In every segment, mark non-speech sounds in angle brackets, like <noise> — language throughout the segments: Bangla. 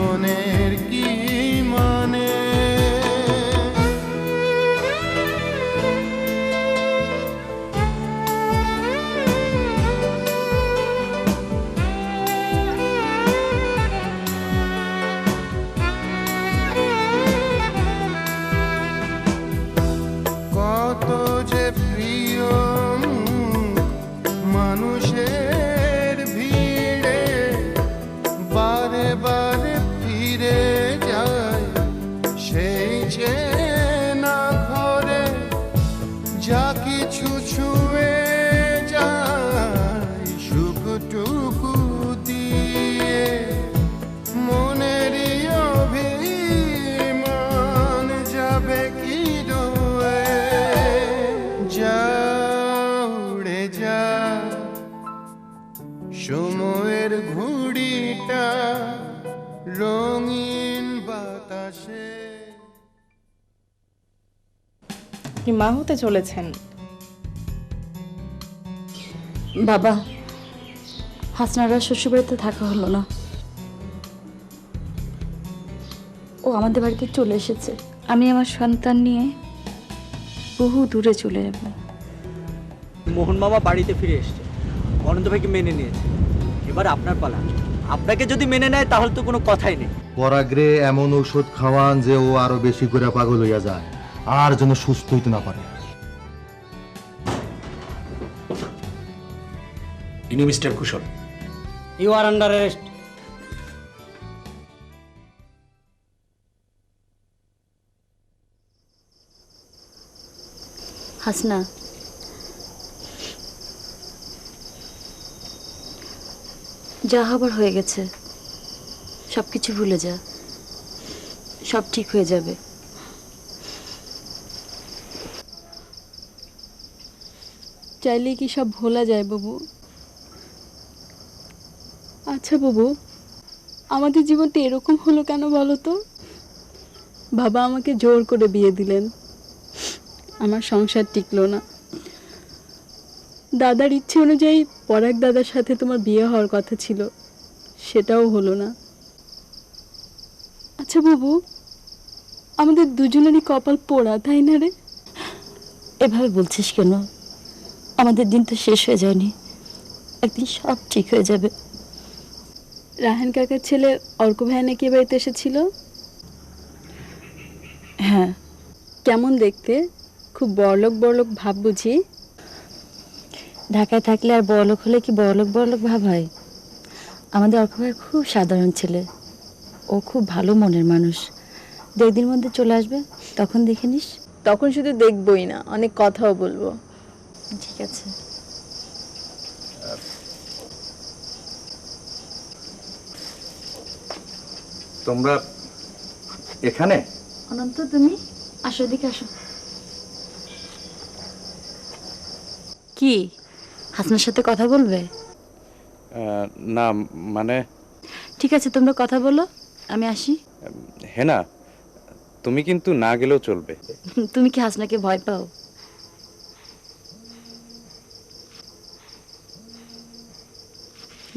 জীবনের হতে চলেছেন। বাবা হাসনারা শ্বশুরবাড়িতে থাকা হলো না। ও আমাদের বাড়িতে চলে এসেছে। আমি আমার সন্তান নিয়ে বহু দূরে চলে যাব। মোহন মামা বাড়িতে ফিরে এসেছে। অনন্ত ভাইকে মেনে নিয়েছে। এবার আপনার পালা। আপনাকে যদি মেনে নেয় তাহলে তো কোনো কথাই নেই। পরাগ্রে এমন ঔষধ খাওয়ান যে ও আরও বেশি করে পাগল হইয়া যায়। আর যেন সুস্থ হইতে না পারে। ইনি mister Kushal. You are under arrest Hasna. যা হবার হয়ে গেছে সব কিছু ভুলে যা। সব ঠিক হয়ে যাবে। চাইলে কি সব ভোলা যায় বাবু? আচ্ছা বাবু, আমাদের জীবনটা এরকম হলো কেন বলো তো? বাবা আমাকে জোর করে বিয়ে দিলেন। আমার সংসার টিকলো না। দাদার ইচ্ছে অনুযায়ী পরাগ দাদার সাথে তোমার বিয়ে হওয়ার কথা ছিল, সেটাও হলো না। আচ্ছা বাবু, আমাদের দুজনেরই কপাল পোড়া, তাই না রে? এভাবে বলছিস কেন? আমাদের দিন তো শেষ হয়ে যায়নি। একদিন সব ঠিক হয়ে যাবে। রাহান কাকার ছেলে অর্ক ভাই নাকি বাড়িতে এসেছিল? হ্যাঁ। কেমন দেখতে? খুব বড়লোক বড়লোক ভাব বুঝি। ঢাকায় থাকলে আর বড়লোক হলে কি বড়লোক বড়লোক ভাব হয়? আমাদের অর্ক ভাই খুব সাধারণ ছেলে। ও খুব ভালো মনের মানুষ। দেড় দিন মধ্যে চলে আসবে তখন দেখে নিস। তখন শুধু দেখবই না অনেক কথাও বলব। ঠিক আছে। তোমরা এখানে? অনন্ত তুমি? আসো দিকে আসো। কি? হাসনার সাথে কথা বলবে? না মানে? ঠিক আছে তোমরা কথা বলো আমি আসি। হেনা তুমি কিন্তু না গেলেও চলবে। তুমি কি হাসনাকে ভয় পাও?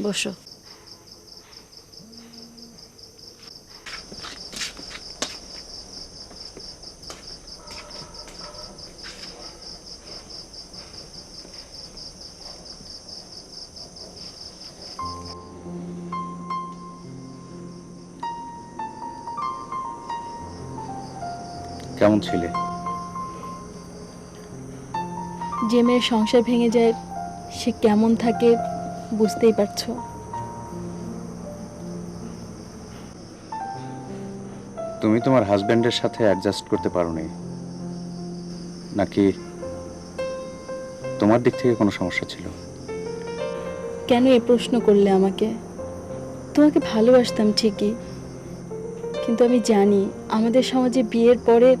বসো। কেমন ছিলে? যে মেয়ের সংসার ভেঙে যায় সে কেমন থাকে বুঝতেই পারছ। তুমি তোমার হাজবেন্ডের সাথে অ্যাডজাস্ট করতে পারোনি। নাকি তোমার দিক থেকে কোনো সমস্যা ছিল? কেন এ প্রশ্ন করলে আমাকে? তোমাকে ভালোবাসতাম ঠিকই। কিন্তু আমি জানি আমাদের সমাজে বিয়ের পরে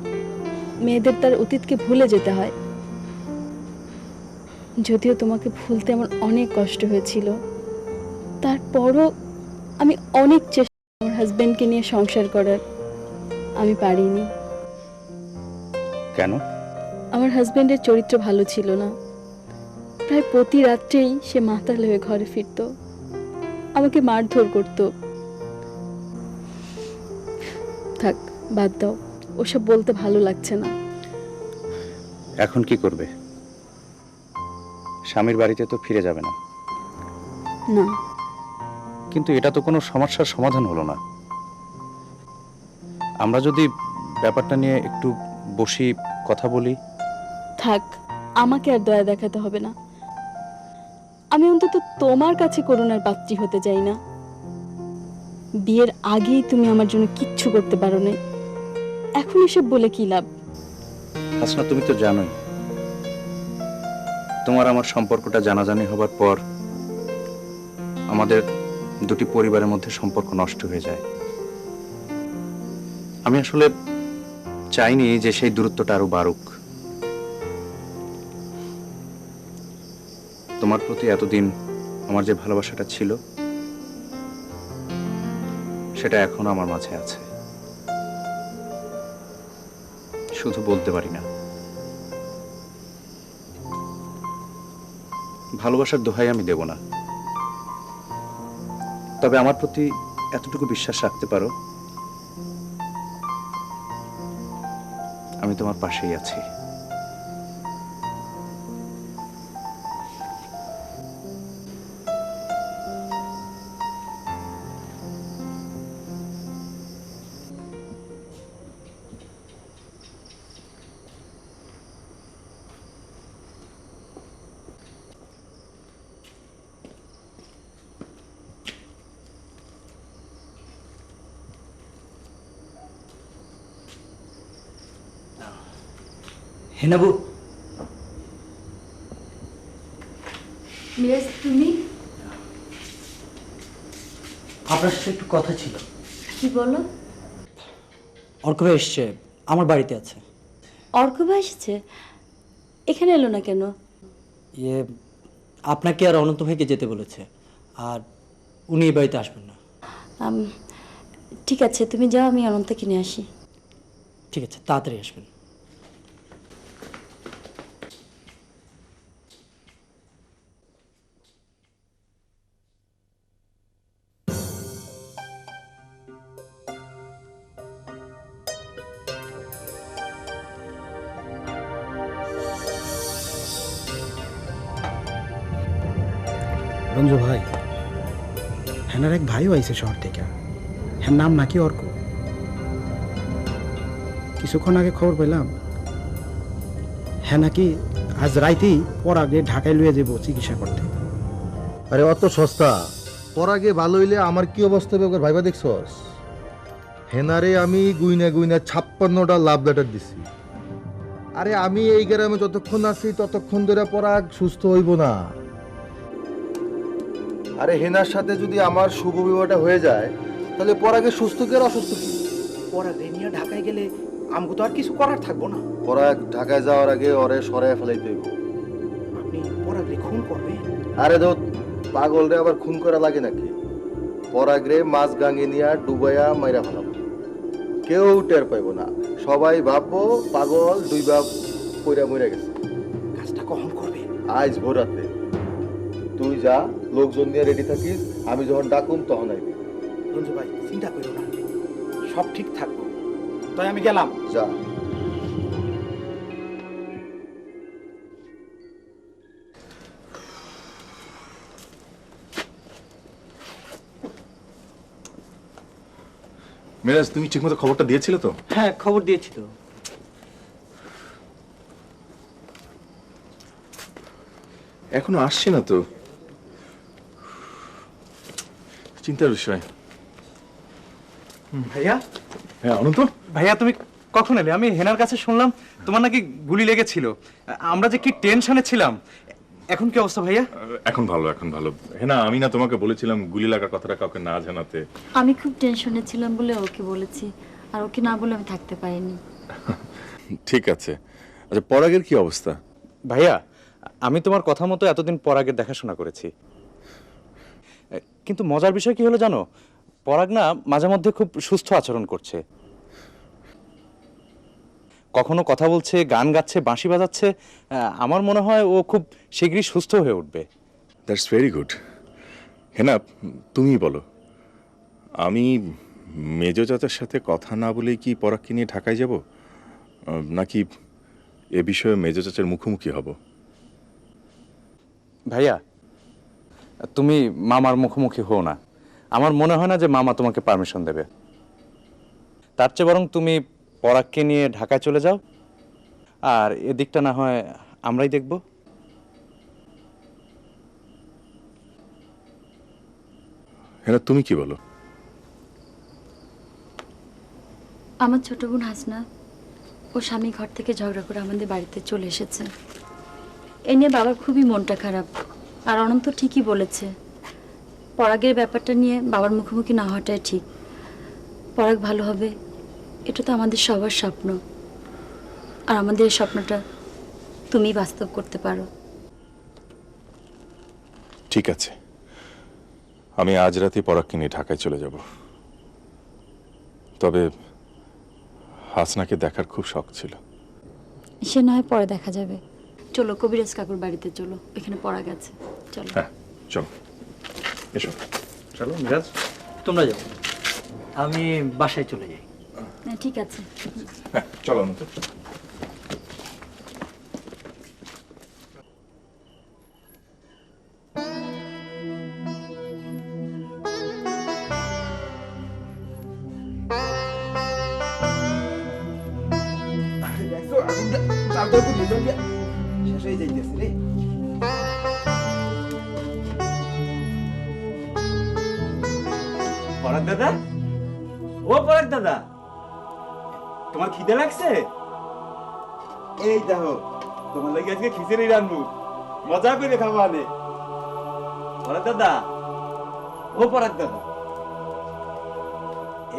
মেয়েদের তার অতীতকে ভুলে যেতে হয়। যদিও তোমাকে ভুলতে আমার অনেক কষ্ট হয়েছিল তারপরও আমি অনেক চেষ্টা আমার হাজব্যান্ডকে নিয়ে সংসার করার। আমি পারিনি। কেন? আমার হাজবেন্ডের চরিত্র ভালো ছিল না। প্রায় প্রতি রাত্রেই সে মাতাল হয়ে ঘরে ফিরত। আমাকে মারধর করত। থাক বাদ দাও। ওসব বলতে ভালো লাগছে না। এখন কি করবে? স্বামীর বাড়িতে তো ফিরে যাবে না। না। কিন্তু এটা তো কোনো সমস্যার সমাধান হলো না। আমরা যদি ব্যাপারটা নিয়ে একটু বসি কথা বলি। থাক আমাকে আর দয়া দেখাতে হবে না। আমি অন্তত তোমার কাছে করুণার পাত্রী হতে চাই না। বিয়ের আগেই তুমি আমার জন্য কিচ্ছু করতে পারো না এখন এসব বলে কি লাভ? হাসনা তুমি তো জানোই। তোমার আমার সম্পর্কটা জানাজানি হবার পর আমাদের দুটি পরিবারের মধ্যে সম্পর্ক নষ্ট হয়ে যায়। আমি আসলে চাইনি যে সেই দূরত্বটা আরও বাড়ুক। তোমার প্রতি এতদিন আমার যে ভালোবাসাটা ছিল, সেটা এখনও আমার মাঝে আছে। শুধু বলতে পারি না। ভালোবাসার দোহাই আমি দেব না। তবে আমার প্রতি এতটুকু বিশ্বাস রাখতে পারো, আমি তোমার পাশেই আছি। হেনাবু মিরাজ তুমি? আপনার সাথে একটু কথা ছিল। কি বলো? অর্ক ভাই এসছে আমার বাড়িতে আছে। অর্ক ভাই এসেছে? এখানে এলো না কেন? ইয়ে আপনাকে আর অনন্ত ভাইকে যেতে বলেছে আর উনি এই বাড়িতে আসবেন না। ঠিক আছে তুমি যাও আমি অনন্তকে নিয়ে আসি। ঠিক আছে তাড়াতাড়ি আসবেন। রঞ্জু ভাই হ্যানার এক ভাইও আইছে শহর থেকে। হ্যাঁ নাম নাকি অর্ক। কিছুক্ষণ আগে খবর পেলাম হ্যাঁ নাকি আজ রাইতেই পর আগে ঢাকায় লুয়ে যাব চিকিৎসা করতে। আরে অত সস্তা পর আগে ভালো হইলে আমার কি অবস্থা হবে ওকে ভাইবা দেখছস? হেনারে আমি গুইনা গুইনা ছাপ্পান্নটা লাভ লেটার দিছি। আরে আমি এই গ্রামে যতক্ষণ আছি ততক্ষণ ধরে পরাগ সুস্থ হইব না। আরে হেনার সাথে যদি আমার শুভ বিবাহটা হয়ে যায় তাহলে পরাগে সুস্থ কি আর অসুস্থ কি? পরাগে নিয়ে ঢাকায় গেলে আমগো তো আর কিছু করার থাকব না। পরাগ ঢাকায় যাওয়ার আগে ওরে সরায় ফেলাইতে হইব। আপনি পরাগে খুন করবে আরে দোত পাগল রে আবার খুন করা লাগে নাকি? পরাগরে মাছ গাঙ্গে নিয়ে ডুবাইয়া মাইরা ফেলাবো। কেউ টের পাইব না। সবাই ভাববো পাগল দুই বাপ পইরা মইরা গেছে। কাজটা কখন করবে? আজ ভোরাতে তুই যা লোকজন নিয়ে রেডি থাকিস আমি যখন ডাকুম তখন আইবি। রঞ্জু ভাই চিন্তা করো না। সব ঠিক থাকব। তাই আমি গেলাম। যা। মিরাজ তুমি ঠিকমতো খবরটা দিয়েছিলে তো? হ্যাঁ খবর দিয়েছি তো। এখনও আসছে না তো? চিন্তার বিষয়। ভাইয়া? হ্যাঁ অনন্ত? ভাইয়া তুমি কখন এলে? আমি হেনার কাছে শুনলাম তোমার নাকি গুলি লেগেছিল। আমরা যে কি টেনশনে ছিলাম। এখন কি অবস্থা ভাইয়া? এখন ভালো এখন ভালো। হেনা আমি না তোমাকে বলেছিলাম গুলি লাগার কথাটা কাউকে না জানাতে। আমি খুব টেনশনে ছিলাম বলে ওকে বলেছি। আর ওকে না বলে আমি থাকতে পারিনি। <laughs> ঠিক আছে। আচ্ছা পরাগের কি অবস্থা? ভাইয়া আমি তোমার কথা মতো এতদিন পরাগের দেখাশোনা করেছি। কিন্তু মজার বিষয় কি হলো জানো? পরাগ না মাঝে মধ্যে খুব সুস্থ আচরণ করছে। কখনো কথা বলছে গান গাচ্ছে বাঁশি বাজাচ্ছে আমার মনে হয় ও খুব শীঘ্রই সুস্থ হয়ে উঠবে। দ্যাটস ভেরি গুড হেনা তুমি বলো। আমি মেজো চাচার সাথে কথা না বলেই কি পরাগকে নিয়ে ঢাকায় যাব? নাকি এ বিষয়ে মেজো চাচার মুখোমুখি হব? ভাইয়া তুমি মামার মুখোমুখি হও না। আমার মনে হয় না যে মামা তোমাকে পারমিশন দেবে। তার চেয়ে বরং তুমি পরাগকে নিয়ে ঢাকায় চলে যাও। আর এদিকটা না হয় আমরাই দেখব। হেনা তুমি কি বলো? আমার ছোট বোন হাসনা ও স্বামী ঘর থেকে ঝগড়া করে আমাদের বাড়িতে চলে এসেছে। এ নিয়ে বাবার খুবই মনটা খারাপ। আর অনন্ত ঠিকই বলেছে। পরাগের ব্যাপারটা নিয়ে বাবার মুখোমুখি না হওয়াটাই ঠিক। পরাগ ভালো হবে এটা তো আমাদের সবার স্বপ্ন। আর আমাদের এই স্বপ্নটা তুমি বাস্তব করতে পারো। ঠিক আছে। আমি আজ রাতে পরাগকে নিয়ে ঢাকায় চলে যাব। তবে হাসনাকে দেখার খুব শখ ছিল। সে না হয় পরে দেখা যাবে। চলো কবিরাজ কাকুর বাড়িতে চলো এখানে পড়া গেছে চলো। হ্যাঁ চলো। এসো। চলো মিরাজ। তোমরা যাও। আমি বাসায় চলে যাই। হ্যাঁ ঠিক আছে। হ্যাঁ চলো অনন্ত তোমার খিদে লাগছে? এই দেখো, তোমার লাগে আজকে খিচুড়ি রান্নু। মজা করে খাব আনে দাদা, ও পরাগ দাদা।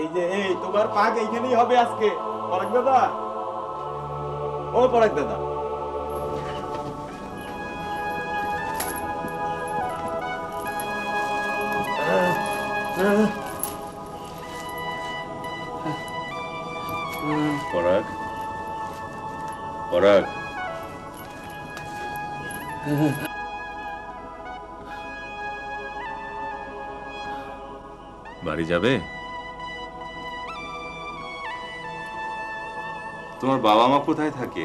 এই যে, এই, তোমার পাক এইখানেই হবে আজকে, পরাগ দাদা। ও পরাগ দাদা। পরাগ পরাগ বাড়ি যাবে? তোমার বাবা মা কোথায় থাকে?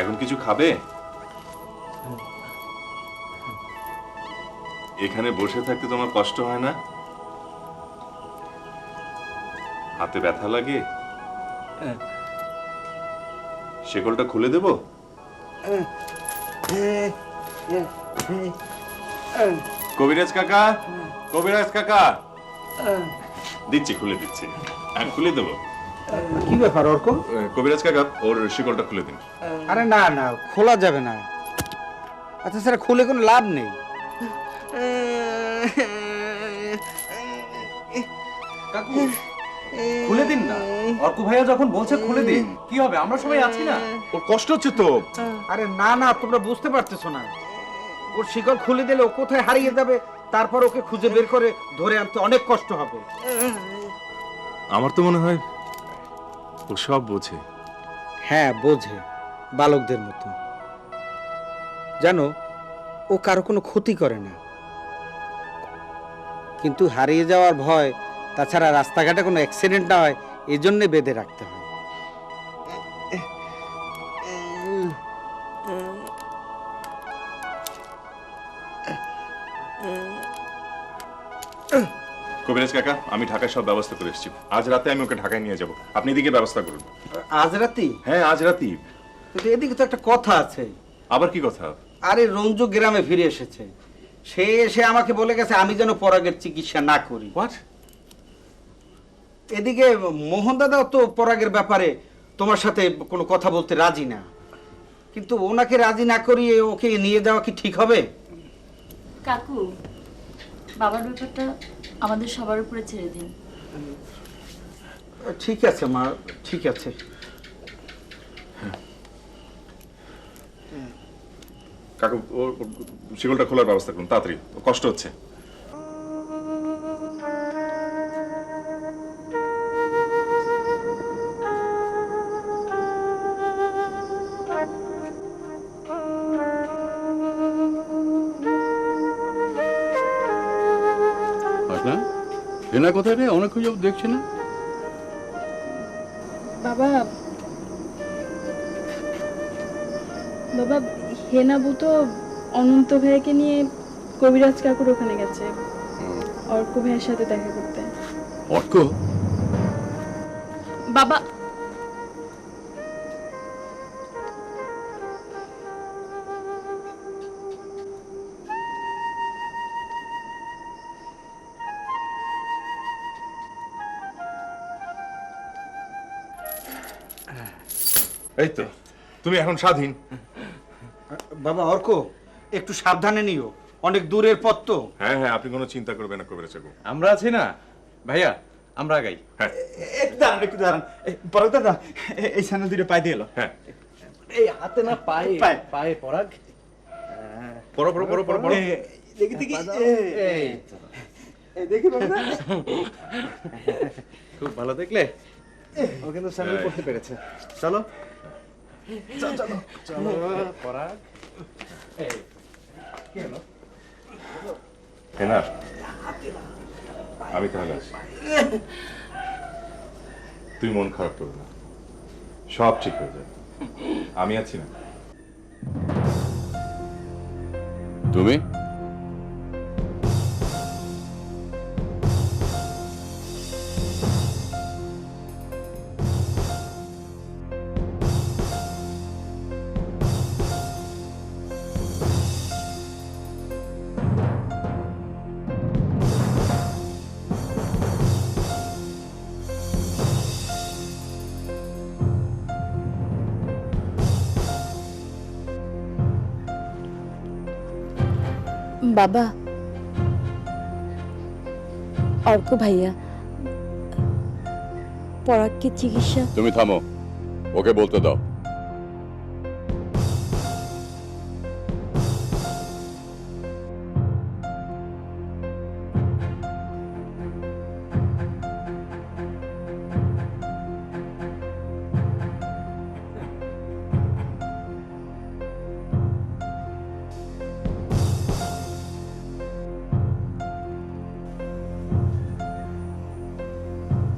এখন কিছু খাবে? এখানে বসে থাকতে তোমার কষ্ট হয় না? হাতে ব্যথা লাগে শেকলটা খুলে দেব কবিরাজ কাকা কবিরাজ কাকা দিচ্ছি খুলে দিচ্ছি হ্যাঁ খুলে দেবো কি ব্যাপার অর্ক কবিরাজ কাকা ওর শিকলটা খুলে দিন আরে না না খোলা যাবে না আচ্ছা স্যার খুলে কোনো লাভ নেই খুলে দিন না। অর্ক ভাইয়া যখন বলছে খুলে দিন কি হবে? আমরা সবাই আছি না। ওর কষ্ট হচ্ছে তো। আরে না না তোমরা বুঝতে পারতেছো না। ওর শিকল খুলে দিলে ও কোথায় হারিয়ে যাবে? তারপর ওকে খুঁজে বের করে ধরে আনতে অনেক কষ্ট হবে। আমার তো মনে হয় ও সব বোঝে। হ্যাঁ বোঝে বালকদের মতো। জানো ও কারও কোনো ক্ষতি করে না। কিন্তু হারিয়ে যাওয়ার ভয় তাছাড়া রাস্তাঘাটে কোনো অ্যাক্সিডেন্ট না হয় এই জন্যে বেঁধে রাখতে হয়। কবিরাজ কাকা আমি ঢাকায় সব ব্যবস্থা করে এসেছি। আজ রাতে আমি ওকে ঢাকায় নিয়ে যাব। আপনি এদিকে ব্যবস্থা করুন। আজ রাতি? হ্যাঁ আজ রাতেই। কিন্তু এদিকে তো একটা কথা আছে। আবার কি কথা? আরে রঞ্জু গ্রামে ফিরে এসেছে। সে এসে আমাকে বলে গেছে আমি যেন পরাগের চিকিৎসা না করি। হোয়াট এদিকে মোহন দাদাও তো পরাগের ব্যাপারে তোমার সাথে কোনো কথা বলতে রাজি না। কিন্তু ওনাকে রাজি না করিয়ে ওকে নিয়ে যাওয়া কি ঠিক হবে? কাকু বাবার ব্যাপারটা আমাদের সবার উপরে ছেড়ে দিন। ঠিক আছে মা ঠিক আছে। কাকু ওর শিকলটা খোলার ব্যবস্থা করুন তাড়াতাড়ি। কষ্ট হচ্ছে। রে দেখছি না। বাবা বাবা হেনাবু তো অনন্ত ভাইকে নিয়ে কবিরাজ কাকুর ওখানে গেছে। অর্ক ভাইয়ের সাথে দেখা করতে। অর্ক? বাবা এই তো তুমি এখন স্বাধীন। বাবা অর্ক একটু সাবধানে নিও। অনেক দূরের পথ তো। হ্যাঁ হ্যাঁ আপনি কোনো চিন্তা করবেন না কবিরাজ কাকু। আমরা আছি না। ভাইয়া আমরা আগাই। হ্যাঁ। একটু দাঁড়ান একটু দাঁড়ান। পরাগ দাদা এই সামনে দুটো পাই দিয়ে এলো। হ্যাঁ। এই হাতে না পায়ে পায়ে। পায়ে পরাগ। পড়ো পড়ো পড়ো পড়ো দেখি দেখি। এই এ, দেখি বাবা। খুব ভালো দেখলে। ও কিন্তু সামনে এই। পড়তে পেরেছে। চলো। চলো চলো চলো পরাগ এই কি হলো হেনা আমি তাহলে আছি তুই মন খারাপ করো না সব ঠিক হয়ে যাবে আমি আছি না তুমি বাবা। অর্ক ভাইয়া পরাগকে চিকিৎসা তুমি থামো ওকে বলতে দাও।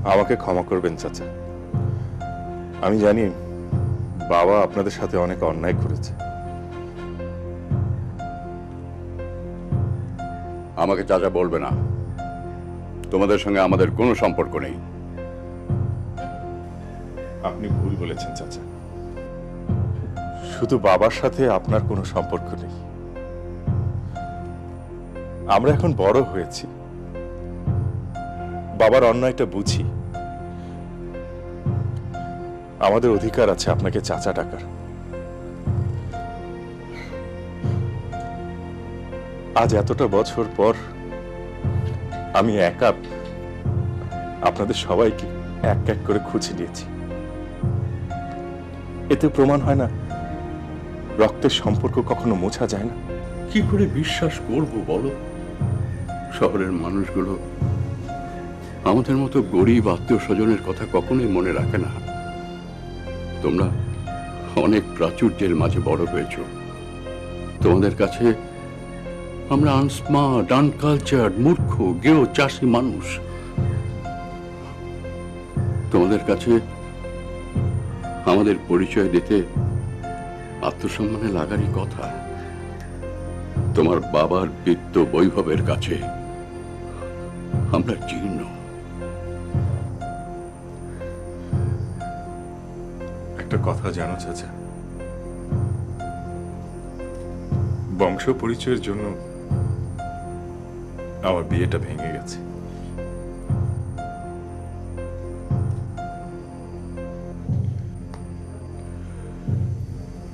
আমাকে ক্ষমা করবেন চাচা। আমি জানি বাবা আপনাদের সাথে অনেক অন্যায় করেছে। আমাকে চাচা বলবে না। তোমাদের সঙ্গে আমাদের কোনো সম্পর্ক নেই। আপনি ভুল বলেছেন চাচা। শুধু বাবার সাথে আপনার কোনো সম্পর্ক নেই। আমরা এখন বড় হয়েছি। বাবার অন্যায়টা বুঝি আমাদের অধিকার আছে আপনাকে চাচা ডাকার। আজ এতটা বছর পর আমি একা আপনাদের সবাইকে এক এক করে খুঁজে নিয়েছি। এতে প্রমাণ হয় না, রক্তের সম্পর্ক কখনো মোছা যায় না। কি করে বিশ্বাস করব বলো? শহরের মানুষগুলো আমাদের মতো গরিব আত্মীয় স্বজনের কথা কখনোই মনে রাখে না। তোমরা অনেক প্রাচুর্যের মাঝে বড় হয়েছ। তোমাদের কাছে আমরা আনস্মার্ট আনকালচার্ড মূর্খ, গেও চাষি মানুষ। তোমাদের কাছে আমাদের পরিচয় দিতে আত্মসম্মানে লাগারই কথা। তোমার বাবার বিত্ত বৈভবের কাছে আমরা জীর্ণ। একটা কথা জানো, চাচা। বংশ পরিচয়ের জন্য আমার বিয়েটা ভেঙে গেছে।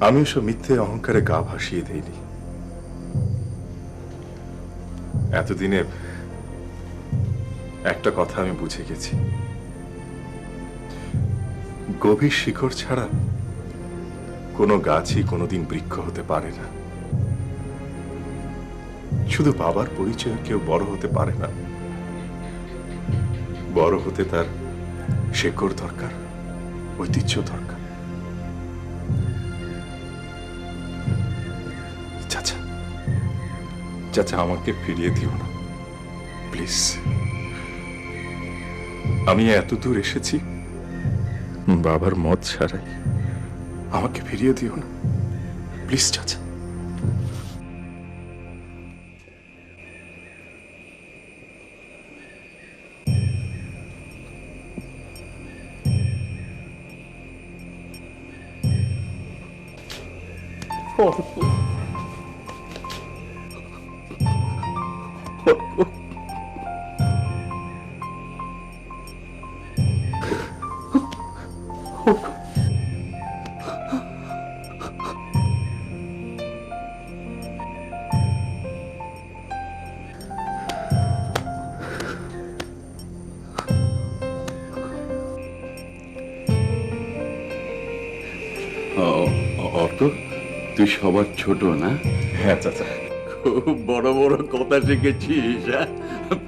আমি ওসব মিথ্যে অহংকারে গা ভাসিয়ে দেইনি। এতদিনে একটা কথা আমি বুঝে গেছি। গভীর শিকড় ছাড়া কোনো গাছই কোনোদিন বৃক্ষ হতে পারে না। শুধু বাবার পরিচয়ে কেউ বড় হতে পারে না। বড় হতে তার শেকড় দরকার, ঐতিহ্য দরকার। চাচা চাচা, আমাকে ফিরিয়ে দিও না। প্লিজ। আমি এত দূর এসেছি বাবার মত ছাড়াই। আমাকে ফিরিয়ে দিও না। প্লিজ চাচা। অ- তুই সবার ছোট না? হ্যাঁ চাচা। খুব বড় বড় কথা শিখেছিস হ্যাঁ?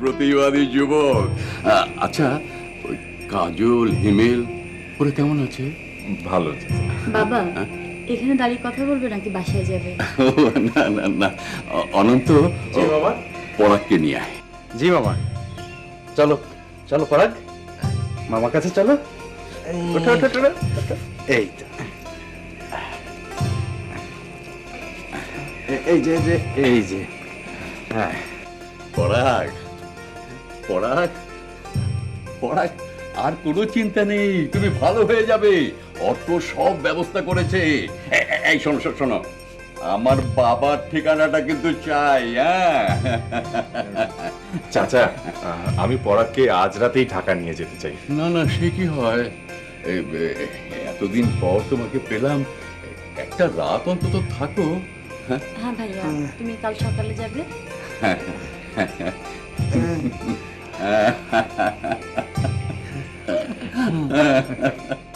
প্রতিবাদী যুবক। আচ্ছা ওই কাজল হিমেল ওরা কেমন আছে? ভালো বাবা এখানে দাঁড়িয়ে কথা বলবে নাকি বাসায় যাবে? না না না। অনন্ত জি বাবা। পরাগকে নিয়ে আয়। জি বাবা। চলো চলো পরাগ। মামার কাছে চলো। এই। তো এই যে এই যে এই যে। হ্যাঁ। পরাগ পরাগ পরাগ আর কোনো চিন্তা নেই তুমি ভালো হয়ে যাবে। অর্থ সব ব্যবস্থা করেছে। এই শোনো শোনো, আমার বাবার ঠিকানাটা কিন্তু চাই হ্যাঁ। চাচা আমি পরাগকে আজ রাতেই ঢাকা নিয়ে যেতে চাই। না না সে কি হয়? এতদিন পর তোমাকে পেলাম। একটা রাত অন্তত থাকো। হ্যাঁ? হ্যাঁ ভাইয়া তুমি কাল সকালে যাবে? হ্যাঁ <laughs>